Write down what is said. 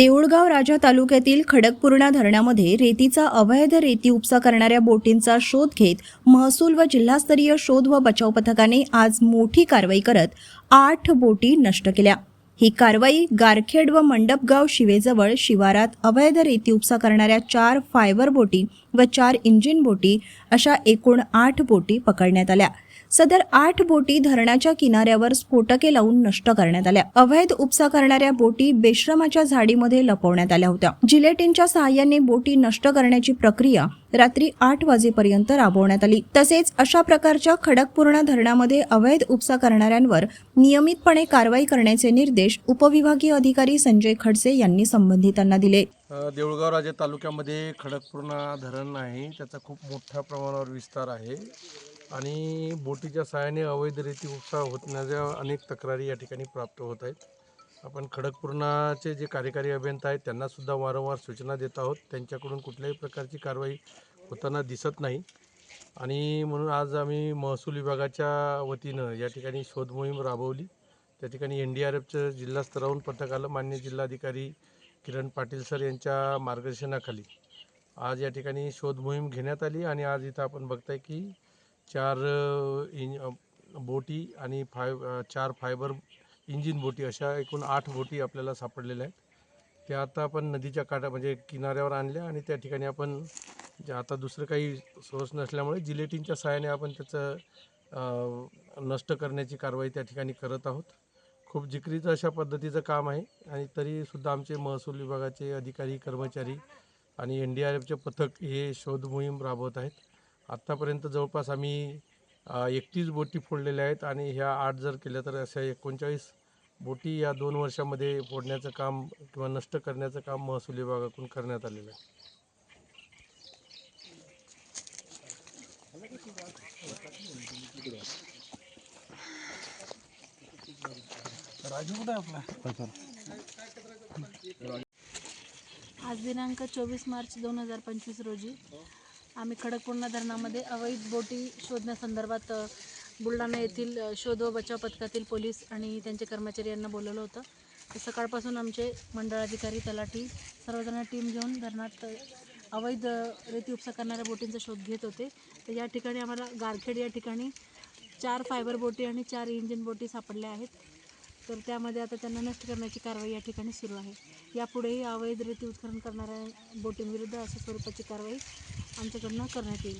देऊळगाव राजा तालुक्यातील खडकपूर्णा धरणामध्ये रेतीचा अवैध रेती उपसा करणाऱ्या बोटींचा शोध घेत महसूल व जिल्हास्तरीय शोध व बचाव पथकाने आज मोठी कारवाई करत आठ बोटी नष्ट केल्या. ही कारवाई गारखेड व मंडपगाव शिवेजवळ शिवारात अवैध रेती उपसा करणाऱ्या चार फायबर बोटी व चार इंजिन बोटी अशा एकूण आठ बोटी पकडण्यात आल्या. सदर आठ बोटी धरणाच्या किनाऱ्यावर स्फोटके लावून नष्ट करण्यात आल्या. अवैध उपसा करणाऱ्या बोटी बेश्रमाच्या झाडीमध्ये लपवण्यात आल्या होत्या. जिलेटिनच्या सहाय्याने बोटी नष्ट करण्याची प्रक्रिया रात्री आठ वाजेपर्यंत राबवण्यात आली. तसेच अशा प्रकारच्या खडकपूर्णा धरणामध्ये अवैध उपसा करणाऱ्यांवर नियमितपणे कारवाई करण्याचे निर्देश उपविभागीय अधिकारी संजय खडसे यांनी संबंधितांना दिले. देऊळगाव राजा तालुक्यामध्ये खडकपूर्णा धरण आहे त्याचा खूप मोठ्या प्रमाणावर विस्तार आहे. आणि बोटीच्या सहाय्याने अवैध रेती उपसा होण्याच्या अनेक तक्रारी या ठिकाणी प्राप्त होत आहेत. आपण खडकपूर्णाचे जे कार्यकारी अभियंता आहेत त्यांनासुद्धा वारंवार सूचना देत आहोत. त्यांच्याकडून कुठल्याही प्रकारची कारवाई होताना दिसत नाही. आणि म्हणून आज आम्ही महसूल विभागाच्या वतीनं या ठिकाणी शोधमोहीम राबवली. त्या ठिकाणी एन डी आर एफचं जिल्हास्तरावरून पथक आलं. मान्य जिल्हाधिकारी किरण पाटील सर यांच्या मार्गदर्शनाखाली आज या ठिकाणी शोध मोहीम घेण्यात आली आणि आज इथं आपण बघताय की चार इंज बोटी आणि फाय चार फायबर इंजिन बोटी अशा एकूण आठ बोटी आपल्याला सापडलेल्या आहेत. त्या आता आपण नदीच्या काठा म्हणजे किनाऱ्यावर आणल्या आणि त्या ठिकाणी आपण जे आता दुसरं काही सोर्स नसल्यामुळे जिलेटिनच्या सहाय्याने आपण त्याचं नष्ट करण्याची कारवाई त्या ठिकाणी करत आहोत. खूप जिकरीचं अशा पद्धतीचं काम आहे. आणि तरीसुद्धा आमचे महसूल विभागाचे अधिकारी कर्मचारी आणि एन डी आर एफचे पथक हे शोध मोहीम राबवत आहेत. आत्तापर्यंत जवळपास आम्ही एकतीस बोटी फोडलेल्या आहेत आणि ह्या आठ जर केल्या तर अशा एकोणचाळीस बोटी या दोन वर्षामध्ये फोडण्याचं काम किंवा नष्ट करण्याचं काम महसूल विभागाकडून करण्यात आलेलं आहे. आज दिनांक चोवीस मार्च दोन हजार पंचवीस रोजी आम्ही खडकपूर्णा धरणामध्ये अवैध बोटी शोधण्यासंदर्भात बुलढाणा येथील शोध व बचाव पथकातील पोलीस आणि त्यांचे कर्मचारी यांना बोलवलं होतं. तर सकाळपासून आमचे मंडळाधिकारी तलाठी सर्वजण टीम घेऊन धरणात अवैध रेती उपसा करणाऱ्या बोटींचा शोध घेत होते. तर या ठिकाणी आम्हाला गारखेड या ठिकाणी चार फायबर बोटी आणि चार इंजिन बोटी सापडल्या आहेत. तर त्यामध्ये आता त्यांना नष्ट करण्याची कारवाई या ठिकाणी सुरू आहे. यापुढेही अवैध रेती उत्खनन करणाऱ्या बोटींविरुद्ध अशा स्वरूपाची कारवाई आमच्याकडनं करण्यात येईल.